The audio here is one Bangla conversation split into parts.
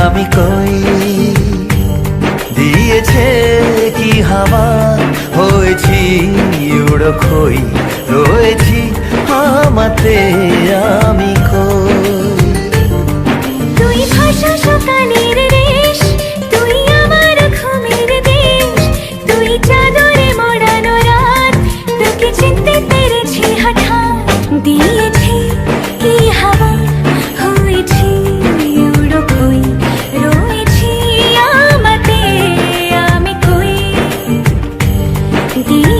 আমি কই? দিয়েছে কি হাওয়া? হয়েছি উড়ো খই, রয়েছি আমাতে আমি কই? তুই ভাষা সকালের দিয়েছি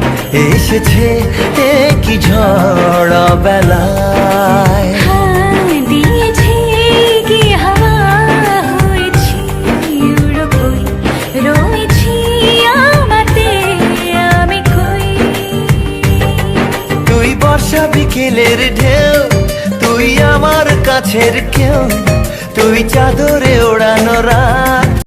এসেছে কি ঝড় বেলায়। বর্ষা বিকেলের ঢেউ তুই আমার কাছের কেউ তুই চাদরে ওড়ানো রাত।